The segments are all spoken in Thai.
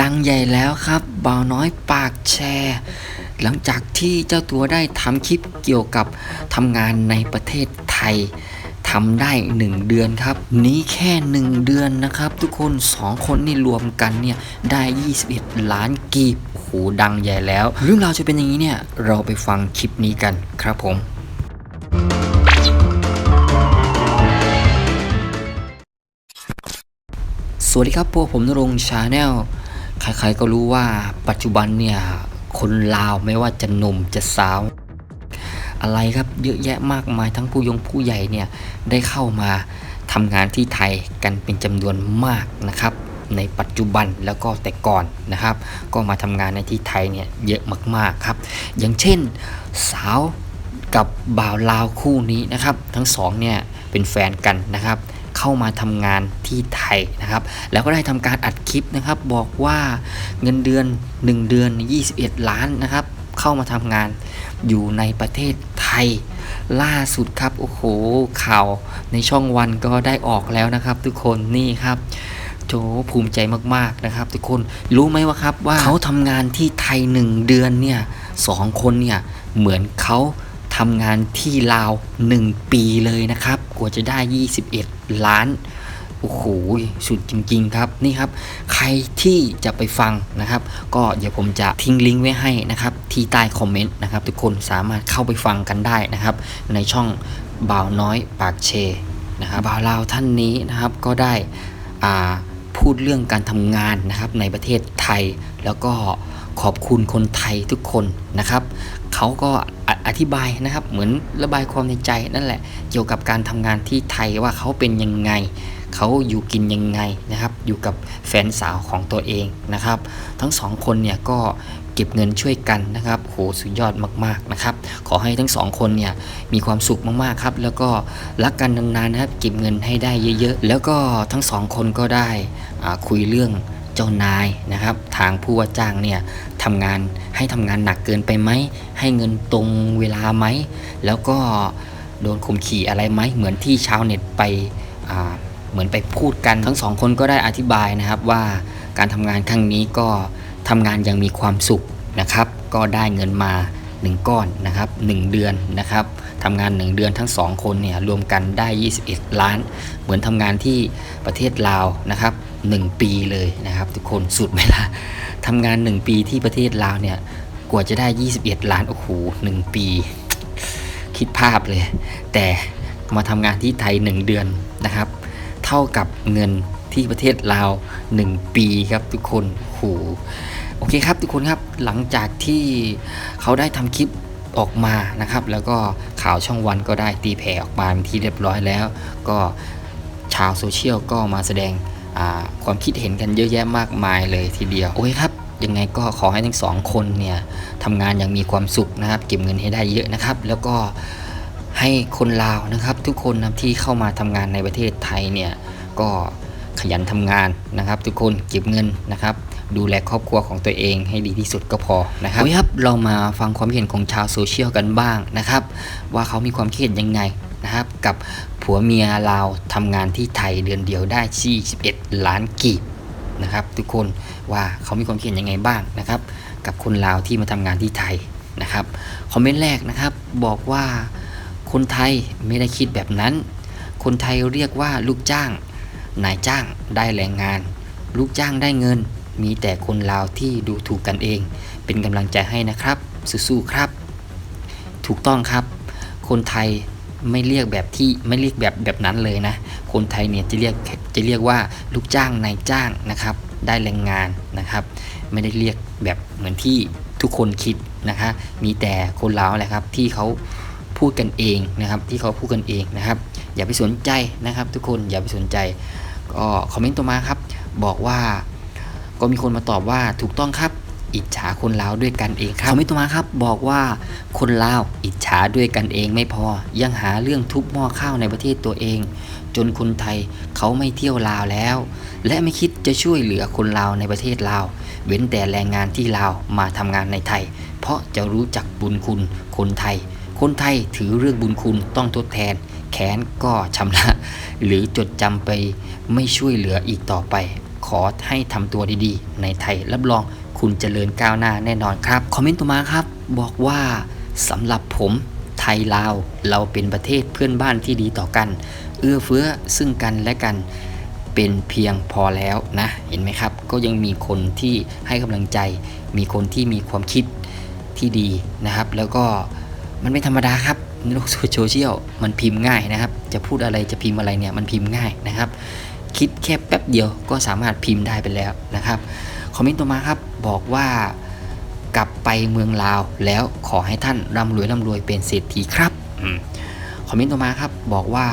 ดังใหญ่แล้วครับบ่าวน้อยปากแชร์ หลังจากที่เจ้าตัวได้ทำคลิปเกี่ยวกับทำงานในประเทศไทยทำได้ 1 เดือนครับ นี้แค่ 1 เดือนนะครับ ทุกคน 2 คนนี่รวมกันเนี่ยได้ 21 ล้านกีบโอ้โหดังใหญ่แล้ว เรื่องราวจะเป็นอย่างนี้เนี่ย เราไปฟังคลิปนี้กันครับผมสวัสดีครับพวกผมนรงชาแนล ใครๆก็รู้ว่าปัจจุบันเนี่ยคนลาวไม่ว่าจะหนุ่มจะสาว อะไรครับเยอะแยะมากมายทั้งผู้ยงผู้ใหญ่เนี่ยได้เข้ามาทำงานที่ไทยกันเป็นจำนวนมากนะครับ ในปัจจุบันแล้วก็แต่ก่อนนะครับ ก็มาทำงานในที่ไทยเนี่ยเยอะมากๆครับ อย่างเช่นสาวกับบ่าวลาวคู่นี้นะครับ ทั้งสองเนี่ยเป็นแฟนกันนะครับ เข้ามาทำงานที่ไทยนะครับ แล้วก็ได้ทำการอัดคลิปนะครับ บอกว่าเงินเดือน 1 เดือน 21 ล้านนะครับ เข้ามาทำงานอยู่ในประเทศไทย ล่าสุดครับโอ้โหข่าวในช่องวันก็ได้ออกแล้วนะครับ ทุกคนนี่ครับโจภูมิใจมากๆนะครับ ทุกคนรู้ไหมว่าครับว่าเขาทำงานที่ไทย 1 เดือนเนี่ยสองคนเนี่ยเหมือนเขา ทำงานที่ลาว 1 ปีเลยนะครับ กว่าจะได้ 21 ล้าน โอ้โห สุดจริง ๆ ครับ นี่ครับ ใครที่จะไปฟังนะครับ ก็เดี๋ยวผมจะทิ้งลิงก์ไว้ให้นะครับ ที่ใต้คอมเมนต์นะครับ ทุกคนสามารถเข้าไปฟังกันได้นะครับ ในช่องบ่าวน้อยปากเชนะครับบ่าวลาวท่านนี้นะครับก็ได้อ่าพูดเรื่องการทำงานนะครับในประเทศไทย แล้วก็ขอบคุณคนไทยทุกคนนะครับ เขาก็อธิบายนะครับ เหมือนระบายความในใจนั่นแหละ เกี่ยวกับการทำงานที่ไทยว่าเขาเป็นยังไง เขาอยู่กินยังไงนะครับ อยู่กับแฟนสาวของตัวเองนะครับ ทั้งสองคนเนี่ยก็เก็บเงินช่วยกันนะครับโหสุดยอดมากๆนะครับ ขอให้ทั้งสองคนเนี่ยมีความสุขมากๆครับ แล้วก็รักกันนานๆนะครับ เก็บเงินให้ได้เยอะๆ แล้วก็ทั้งสองคนก็ได้คุยเรื่อง เจ้านายนะครับ ทางผู้ว่าจ้างเนี่ยทำงานให้ทำงานหนักเกินไปไหม ให้เงินตรงเวลาไหม แล้วก็โดนข่มขี่อะไรไหม เหมือนที่ชาวเน็ตไปเหมือนไปพูดกันทั้งสองคนก็ได้อธิบายนะครับว่าการทำงานครั้งนี้ก็ทำงานอยังมีความสุขนะครับ ก็ได้เงินมา1ก้อนนะครับ1เดือนนะครับทำงาน 1 เดือนทั้ง 2 คนเนี่ยรวมกันได้ 21 ล้าน เหมือนทำงานที่ประเทศลาวนะครับ 1 ปีเลยนะครับ ทุกคนสุดไหมล่ะทำงาน 1 ปีที่ประเทศลาวเนี่ยกว่าจะได้ 21 ล้านโอ้โห1ปี คิดภาพเลย แต่มาทำงานที่ไทย 1 เดือนนะครับ เท่ากับเงินที่ประเทศลาว 1 ปีครับทุกคนโหโอเคครับทุกคนครับหลังจากที่เขาได้ทำคลิปออกมานะครับ แล้วก็ข่าวช่องวันก็ได้ตีแผ่ออกมาเป็นที่เรียบร้อยแล้ว ก็ชาวโซเชียลก็มาแสดง ความคิดเห็นกันเยอะแยะมากมายเลยทีเดียว โอเคครับ ยังไงก็ขอให้ทั้งสองคนเนี่ยทำงานอย่างมีความสุขนะครับ เก็บเงินให้ได้เยอะนะครับ แล้วก็ให้คนลาวนะครับ ทุกคนนะที่เข้ามาทำงานในประเทศไทยเนี่ยก็ขยันทำงานนะครับ ทุกคนเก็บเงินนะครับ ดูแลครอบครัวของตัวเองให้ดีที่สุดก็พอนะครับครับเรามาฟังความเห็นของชาวโซเชียลกันบ้างนะครับ ว่าเขามีความคิดเห็นยังไงนะครับ กับ ผัวเมียเราวทำงานที่ไทยเดือนเดียวได้ 41 ล้านกีบนะครับ ทุกคนว่าเขามีความคิดเห็นยังไงบ้างนะครับ กับคนลาวที่มาทำงานที่ไทยนะครับคอมเมนต์แรกนะครับบอกว่าคนไทยไม่ได้คิดแบบนั้น คนไทยเรียกว่าลูกจ้าง นายจ้างได้แรงงาน ลูกจ้างได้เงิน มีแต่คนลาวที่ดูถูกกันเอง เป็นกำลังใจให้นะครับ สู้ๆครับ ถูกต้องครับ คนไทย ไม่เรียกแบบที่ไม่เรียกแบบแบบนั้นเลยนะ คนไทยเนี่ยจะเรียกจะเรียกว่าลูกจ้างนายจ้างนะครับ ได้แรงงานนะครับ ไม่ได้เรียกแบบเหมือนที่ทุกคนคิดนะคะ มีแต่คนลาวแหละครับที่เขาพูดกันเองนะครับ ที่เขาพูดกันเองนะครับ อย่าไปสนใจนะครับ ทุกคนอย่าไปสนใจก็คอมเมนต์ตัวมาครับ บอกว่าก็มีคนมาตอบว่าถูกต้องครับ อิจฉาคนลาวด้วยกันเองครับคอมเมนต์ตัวมาครับ บอกว่าคนลาวอิจฉาด้วยกันเองไม่พอ ยังหาเรื่องทุบหม้อข้าวในประเทศตัวเอง จนคนไทยเขาไม่เที่ยวลาวแล้ว และไม่คิดจะช่วยเหลือคนลาวในประเทศลาว เว้นแต่แรงงานที่ลาวมาทำงานในไทย เพราะจะรู้จักบุญคุณคนไทย คนไทยถือเรื่องบุญคุณต้องทดแทนแค้นก็ชำระหรือจดจำไปไม่ช่วยเหลืออีกต่อไป ขอให้ทำตัวดีๆ ในไทยรับรอง คุณเจริญก้าวหน้าแน่นอนครับ คอมเมนต์ต่อมาครับ บอกว่าสำหรับผมไทยลาวเราเป็นประเทศเพื่อนบ้านที่ดีต่อกัน เอื้อเฟื้อซึ่งกันและกันเป็นเพียงพอแล้วนะ เห็นไหมครับ ก็ยังมีคนที่ให้กำลังใจ มีคนที่มีความคิดที่ดีนะครับ แล้วก็มันไม่ธรรมดาครับในโลกโซเชียลมันพิมพ์ง่ายนะครับ จะพูดอะไรจะพิมพ์อะไรเนี่ยมันพิมพ์ง่ายนะครับ คิดแค่แป๊บเดียวก็สามารถพิมพ์ได้ไปแล้วนะครับ อมเมนต์ต่อมาครับ บอกว่ากลับไปเมืองลาว แล้วขอให้ท่านร่ำรวยร่ำรวยเป็นเศรษฐีครับอคอมเมนต์ต่อมาครับบอกว่า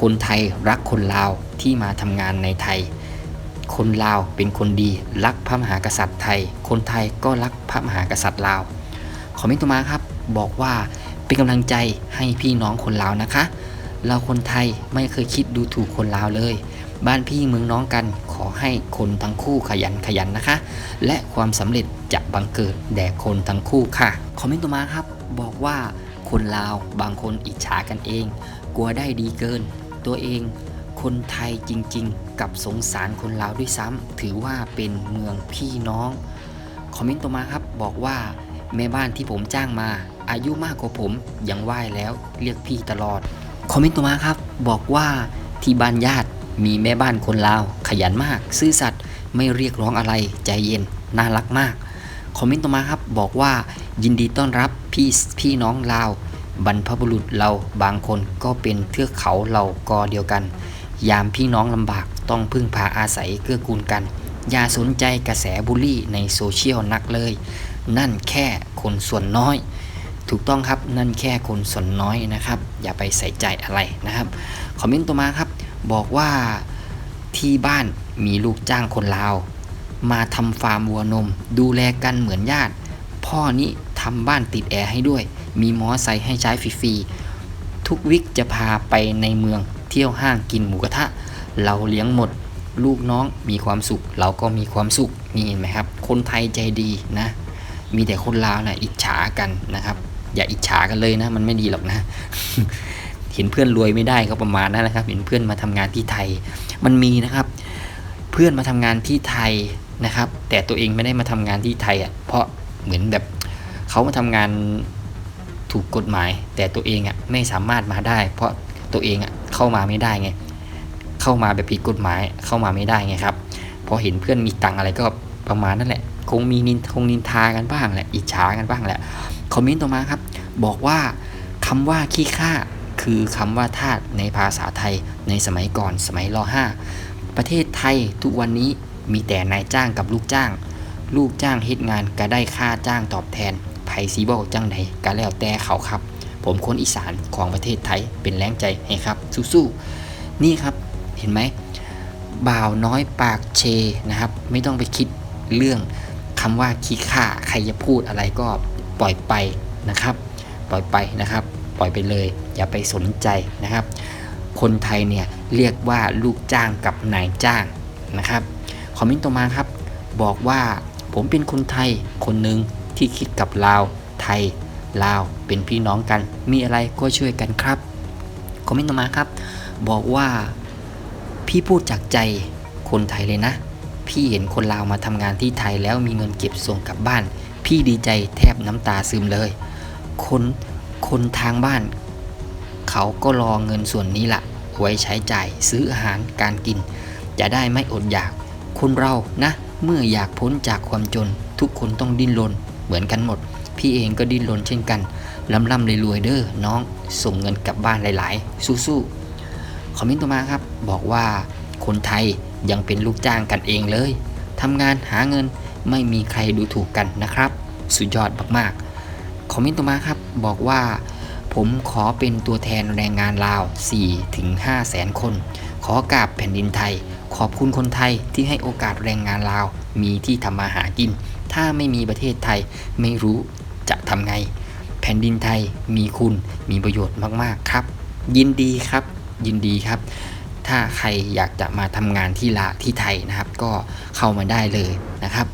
คนไทยรักคนลาวที่มาทำงานในไทย คนลาวเป็นคนดีรักพระมหากษัตริย์ไทย คนไทยก็รักพระมหากษัตริย์ลาวคอมเมนต์ต่อมาครับบอกว่าเป็นกำลังใจให้พี่น้องคนลาวนะคะ เราคนไทยไม่เคยคิดดูถูกคนลาวเลย บ้านพี่เมืองน้องกัน ขอให้คนทั้งคู่ขยันขยันนะคะ และความสำเร็จจะบังเกิดแด่คนทั้งคู่ค่ะ คอมเมนต์ต่อมาครับ บอกว่าคนลาวบางคนอิจฉากันเอง กลัวได้ดีเกิน ตัวเองคนไทยจริงๆ กับสงสารคนลาวด้วยซ้ำถือว่าเป็นเมืองพี่น้อง คอมเมนต์ต่อมาครับบอกว่าแม่บ้านที่ผมจ้างมา อายุมากกว่าผมยังไหว้แล้วเรียกพี่ตลอด คอมเมนต์ต่อมาครับ บอกว่าที่บ้านญาติ มีแม่บ้านคนลาว ขยันมาก ซื่อสัตย์ไม่เรียกร้องอะไรใจเย็น น่ารักมาก คอมเมนต์ต่อมาครับบอกว่ายินดีต้อนรับพี่พี่น้องลาว บรรพบุรุษเราบางคนก็เป็นเทือกเขาเรากอเดียวกัน ยามพี่น้องลำบากต้องพึ่งพาอาศัยเกื้อกูลกัน อย่าสนใจกระแสบูลลี่ในโซเชียลนักเลย นั่นแค่คนส่วนน้อย ถูกต้องครับนั่นแค่คนส่วนน้อยนะครับ อย่าไปใส่ใจอะไรนะครับ คอมเมนต์ต่อมาครับ บอกว่าที่บ้านมีลูกจ้างคนลาว มาทำฟาร์มวัวนม ดูแลกันเหมือนญาติ พ่อนี้ทำบ้านติดแอร์ให้ด้วย มีมอไซค์ให้ใช้ฟรีๆทุกวิกจะพาไปในเมือง เที่ยวห้างกินหมูกระทะ เราเลี้ยงหมด ลูกน้องมีความสุข เราก็มีความสุขนี่เห็นไหมครับ คนไทยใจดีนะ มีแต่คนลาวนะอิจฉากันนะครับ อย่าอิจฉากันเลยนะ มันไม่ดีหรอกนะ เห็นเพื่อนรวยไม่ได้ก็ประมาณนั้นนะครับ เห็นเพื่อนมาทำงานที่ไทย มันมีนะครับ เพื่อนมาทำงานที่ไทยนะครับ แต่ตัวเองไม่ได้มาทำงานที่ไทยอะเพราะเหมือนแบบเขามาทำงานถูกกฎหมาย แต่ตัวเองอะไม่สามารถมาได้ เพราะตัวเองอะเข้ามาไม่ได้ไงเข้ามาแบบผิดกฎหมายเข้ามาไม่ได้ไงครับพอเห็นเพื่อนมีตังอะไรก็ประมาณนั่นแหละ คงมีนินคงนินทากันบ้างแหละอิจฉากันบ้างแหละคอมเมนต์ต่อมาครับ บอกว่าคำว่าขี้ข้า คือคำว่าทาสในภาษาไทยในสมัยก่อนสมัยรห้าประเทศไทยทุกวันนี้มีแต่นายจ้างกับลูกจ้าง ลูกจ้างเฮ็ดงานก็ได้ค่าจ้างตอบแทนไผซีบอลจังใดก็แล้วแต่เขาครับ ผมคนอีสานของประเทศไทยเป็นแรงใจให้ครับ สู้ๆนี่ครับเห็นไหมบ่าวน้อยปากเชนะครับ ไม่ต้องไปคิดเรื่องคำว่าขี้ข่าใครจะพูดอะไรก็ปล่อยไปนะครับ ปล่อยไปนะครับ ปล่อยไปเลย อย่าไปสนใจนะครับ คนไทยเนี่ยเรียกว่าลูกจ้างกับนายจ้างนะครับคอมเมนต์ต่อมาครับ บอกว่าผมเป็นคนไทยคนหนึ่งที่คิดกับลาวไทยลาวเป็นพี่น้องกัน มีอะไรก็ช่วยกันครับคอมเมนต์ต่อมาครับ บอกว่าพี่พูดจากใจคนไทยเลยนะ พี่เห็นคนลาวมาทำงานที่ไทยแล้วมีเงินเก็บส่งกลับบ้าน พี่ดีใจแทบน้ำตาซึมเลย คน คนทางบ้าน เขาก็รอเงินส่วนนี้ละไว้ใช้จ่ายซื้ออาหารการกิน จะได้ไม่อดอยาก คนเรานะ เมื่ออยากพ้นจากความจน ทุกคนต้องดิ้นรนเหมือนกันหมด พี่เองก็ดิ้นรนเช่นกันลำล่ำรวยๆเด้อน้อง ส่งเงินกลับบ้านหลาย ๆ สู้ๆคอมเมนต์ต่อมาครับ บอกว่าคนไทยยังเป็นลูกจ้างกันเองเลยทำงานหาเงินไม่มีใครดูถูกกันนะครับ สุดยอดมากๆ คอมเมนต์ต่อมาครับ บอกว่าผมขอเป็นตัวแทนแรงงานลาว 4-5 แสนคน ขอกราบแผ่นดินไทย ขอบคุณคนไทยที่ให้โอกาสแรงงานลาว มีที่ทำมาหากิน ถ้าไม่มีประเทศไทยไม่รู้จะทำไง แผ่นดินไทยมีคุณมีประโยชน์มากๆครับ ยินดีครับ ยินดีครับ ถ้าใครอยากจะมาทำงานที่ละที่ไทยนะครับ ก็เข้ามาได้เลยนะครับ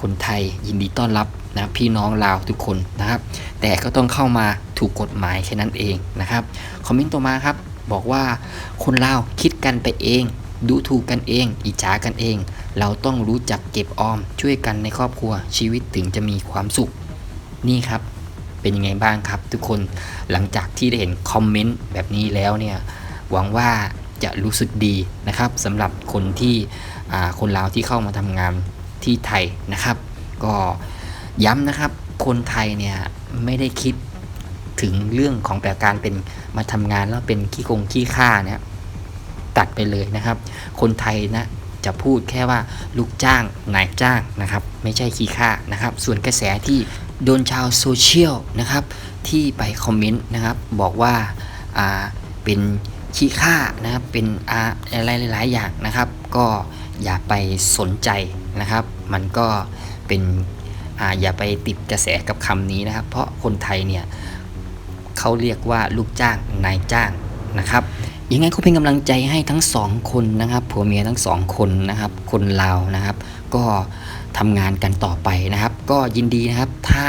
คนไทยยินดีต้อนรับ นะพี่น้องลาวทุกคนนะครับ แต่ก็ต้องเข้ามาถูกกฎหมายแค่นั้นเองนะครับคอมเมนต์ต่อมาครับบอกว่าคนลาวคิดกันไปเอง ดูถูกกันเอง อิจฉากันเอง เราต้องรู้จักเก็บออม ช่วยกันในครอบครัวชีวิตถึงจะมีความสุข นี่ครับเป็นยังไงบ้างครับ ทุกคนหลังจากที่ได้เห็นคอมเมนต์แบบนี้แล้วเนี่ยหวังว่าจะรู้สึกดีนะครับสำหรับคนที่คนลาวที่เข้ามาทำงานที่ไทยนะครับ ก็ ย้ำนะครับ คนไทยเนี่ยไม่ได้คิดถึงเรื่องของแบบการเป็นมาทำงานแล้วเป็นขี้คงขี้ข้าเนี่ยตัดไปเลยนะครับ คนไทยนะจะพูดแค่ว่าลูกจ้างนายจ้างนะครับ ไม่ใช่ขี้ข้านะครับ ส่วนกระแสที่โดนชาวโซเชียลนะครับที่ไปคอมเมนต์นะครับบอกว่าอ่าเป็นขี้ข้านะครับเป็นอาอะไรหลายๆอย่างนะครับ ก็อย่าไปสนใจนะครับ มันก็เป็น ออย่าไปติดกระแสกับคำนี้นะครับ เพราะคนไทยเนี่ยเขาเรียกว่าลูกจ้างนายจ้างนะครับยังไงก็เป็นกำลังใจให้ทั้งสองคนนะครับผัวเมียทั้งสองคนนะครับ คนลาวนะครับ ก็ทำงานกันต่อไปนะครับ ก็ยินดีนะครับถ้า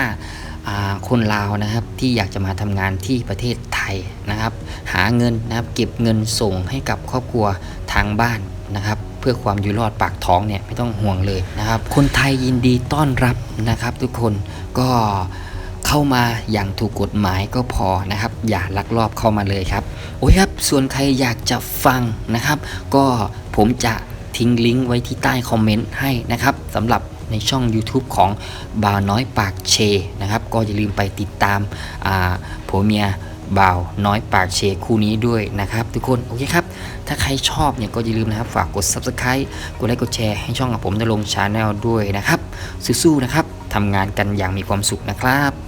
าคนลาวนะครับที่อยากจะมาทำงานที่ประเทศไทยนะครับ หาเงินนะครับ เก็บเงินส่งให้กับครอบครัวทางบ้านนะครับ พื่อความอยู่รอดปากท้องเนี่ยไม่ต้องห่วงเลยนะครับ คนไทยยินดีต้อนรับนะครับ ทุกคนก็เข้ามาอย่างถูกกฎหมายก็พอนะครับ อย่าลักลอบเข้ามาเลยครับโอ้ยครับ ส่วนใครอยากจะฟังนะครับ ก็ผมจะทิ้งลิงก์ไว้ที่ใต้คอมเมนต์ให้นะครับสำหรับในช่อง YouTube ของบาวน้อยปากเชนะครับ ก็อย่าลืมไปติดตามาผัวเมีย บ่าวน้อยปากเชคู่นี้ด้วยนะครับทุกคนโอเคครับ ถ้าใครชอบเนี่ยก็อย่าลืมนะครับ ฝากกด Subscribe กดไลค์กดแชร์ให้ช่องของผมได้ลงชาแนลด้วยนะครับสู้ๆนะครับทำงานกันอย่างมีความสุขนะครับ